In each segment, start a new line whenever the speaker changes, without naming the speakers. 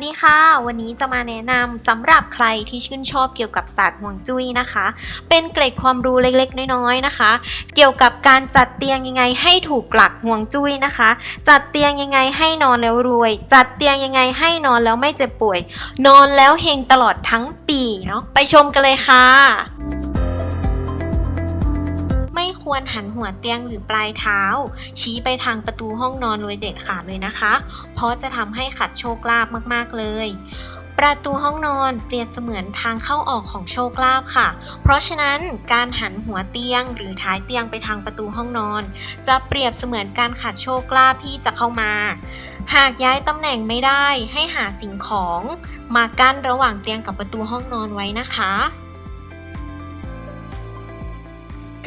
สดีค่ะ วันนี้จะมาแนะนำสำหรับใครที่ชื่นชอบเกี่ยวกับศาสตร์ห่วงจุ้ยนะคะ เป็นเกร็ดความรู้เล็กๆ น้อยๆนะคะ เกี่ยวกับการจัดเตียงยังไงให้ถูกหลักห่วงจุ้ยนะคะ จัดเตียงยังไงให้นอนแล้วรวย จัดเตียงยังไงให้นอนแล้วไม่เจ็บป่วย นอนแล้วเฮงตลอดทั้งปีเนาะไปชมกันเลยค่ะ ควรหันหัวเตียงหรือปลายเท้า ชี้ไปทางประตูห้องนอนโดยเด็ดขาดเลยนะคะ เพราะจะทำให้ขัดโชคลาภมากๆเลยประตูห้องนอนเปรียบเสมือนทางเข้าออกของโชคลาภค่ะ เพราะฉะนั้นการหันหัวเตียงหรือท้ายเตียงไปทางประตูห้องนอน จะเปรียบเสมือนการขัดโชคลาภที่จะเข้ามา หากย้ายตำแหน่งไม่ได้ให้หาสิ่งของ มากั้นระหว่างเตียงกับประตูห้องนอนไว้นะคะ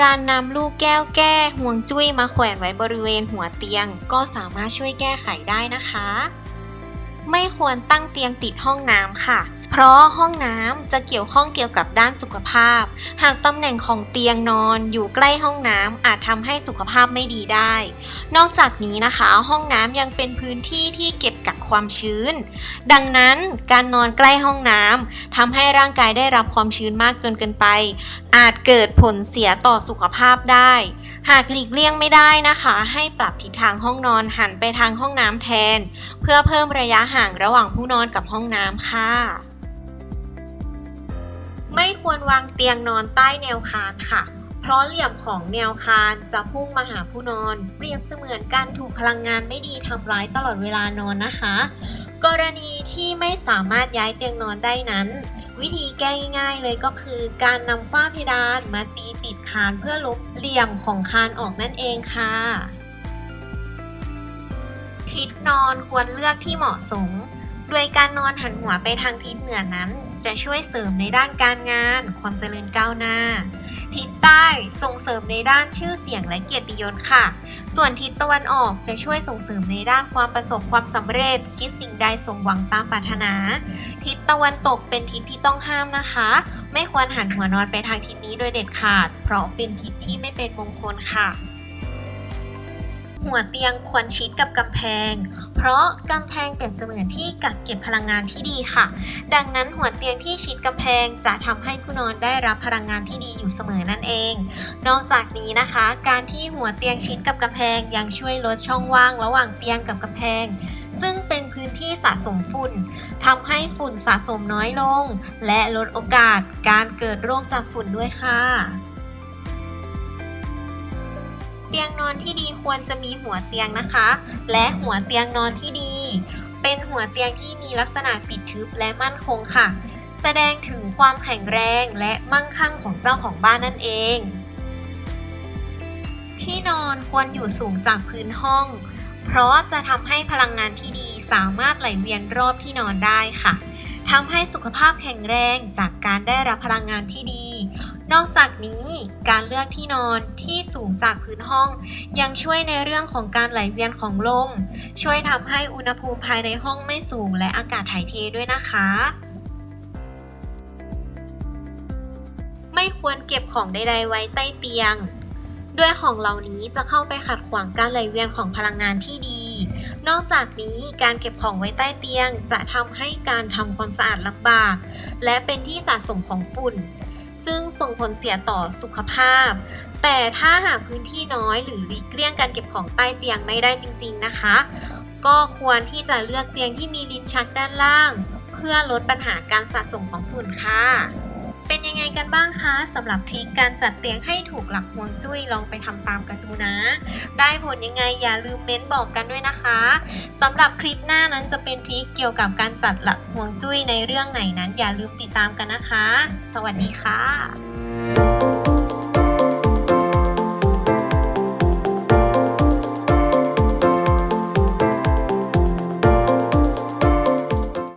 การนำลูกแก้วแก้ห่วงจุ้ยมาแขวนไว้บริเวณหัวเตียง ก็สามารถช่วยแก้ไขได้นะคะ ไม่ควรตั้งเตียงติดห้องน้ำค่ะ เพราะห้องน้ำจะเกี่ยวข้องเกี่ยวกับด้านสุขภาพ หากตำแหน่งของเตียงนอนอยู่ใกล้ห้องน้ำอาจทำให้สุขภาพไม่ดีได้ นอกจากนี้นะคะ ห้องน้ำยังเป็นพื้นที่ที่เก็บกักความชื้น ดังนั้นการนอนใกล้ห้องน้ำทำให้ร่างกายได้รับความชื้นมากจนเกินไป อาจเกิดผลเสียต่อสุขภาพได้ หากหลีกเลี่ยงไม่ได้นะคะ ให้ปรับทิศทางห้องนอนหันไปทางห้องน้ำแทน เพื่อเพิ่มระยะห่างระหว่างผู้นอนกับห้องน้ำค่ะ ไม่ควรวางเตียงนอนใต้แนวคานค่ะ เพราะเหลี่ยมของแนวคานจะพุ่งมาหาผู้นอน เปรียบเสมือนการถูกพลังงานไม่ดีทำร้ายตลอดเวลานอนนะคะ กรณีที่ไม่สามารถย้ายเตียงนอนได้นั้น วิธีแก้ง่ายๆเลยก็คือ การนำฝ้าเพดานมาตีปิดคานเพื่อลบเหลี่ยมของคานออกนั่นเองค่ะทิศนอนควรเลือกที่เหมาะสม โดยการนอนหันหัวไปทางทิศเหนือนั้น จะช่วยเสริมในด้านการงาน ความเจริญก้าวหน้า ทิศใต้ส่งเสริมในด้านชื่อเสียงและเกียรติยศค่ะ ส่วนทิศตะวันออกจะช่วยส่งเสริมในด้านความประสบความสำเร็จ คิดสิ่งใดสมหวังตามปรารถนา ทิศตะวันตกเป็นทิศที่ต้องห้ามนะคะ ไม่ควรหันหัวนอนไปทางทิศนี้โดยเด็ดขาด เพราะเป็นทิศที่ไม่เป็นมงคลค่ะ หัวเตียงควรชิดกับกำแพง เพราะกำแพงเป็นเสมือนที่กักเก็บพลังงานที่ดีค่ะ ดังนั้นหัวเตียงที่ชิดกำแพงจะทำให้ผู้นอนได้รับพลังงานที่ดีอยู่เสมอนั่นเอง นอกจากนี้นะคะ การที่หัวเตียงชิดกับกำแพงยังช่วยลดช่องว่างระหว่างเตียงกับกำแพง ซึ่งเป็นพื้นที่สะสมฝุ่นทำให้ฝุ่นสะสมน้อยลง และลดโอกาสการเกิดโรคจากฝุ่นด้วยค่ะ ยงนอนที่ดีควรจะมีหัวเตียงนะคะ และหัวเตียงนอนที่ดี เป็นหัวเตียงที่มีลักษณะปิดทึบและมั่นคงค่ะ แสดงถึงความแข็งแรงและมั่งคั่งของเจ้าของบ้านนั่นเอง ที่นอนควรอยู่สูงจากพื้นห้อง เพราะจะทำให้พลังงานที่ดีสามารถไหลเวียนรอบที่นอนได้ค่ะทำให้สุขภาพแข็งแรงจากการได้รับพลังงานที่ดี นอกจากนี้การเลือกที่นอนที่สูงจากพื้นห้อง ยังช่วยในเรื่องของการไหลเวียนของลม ช่วยทำให้อุณหภูมิภายในห้องไม่สูงและอากาศถ่ายเทด้วยนะคะ ไม่ควรเก็บของใด ๆ ไว้ใต้เตียง ด้วยของเหล่านี้จะเข้าไปขัดขวางการไหลเวียนของพลังงานที่ดี นอกจากนี้การเก็บของไว้ใต้เตียงจะทำให้การทำความสะอาดลำบาก และเป็นที่สะสมของฝุ่น ส่งผลเสียต่อสุขภาพ แต่ถ้าหากพื้นที่น้อยหรือหลีกเลี่ยงการเก็บของใต้เตียงไม่ได้จริง ๆนะคะ ก็ควรที่จะเลือกเตียงที่มีลิ้นชักด้านล่าง เพื่อลดปัญหาการสะสมของฝุ่นค่ะ เป็นยังไงกันบ้างคะสำหรับทริคการจัดเตียงให้ถูกหลักฮวงจุ้ยลองไปทำตามกันดูนะ ได้ผลยังไงอย่าลืมเม้นบอกกันด้วยนะคะสำหรับคลิปหน้านั้นจะเป็นทริคเกี่ยวกับการจัดหลักฮวงจุ้ยในเรื่องไหนนั้น อย่าลืมติดตามกันนะคะ สวัสดีค่ะ Thank you.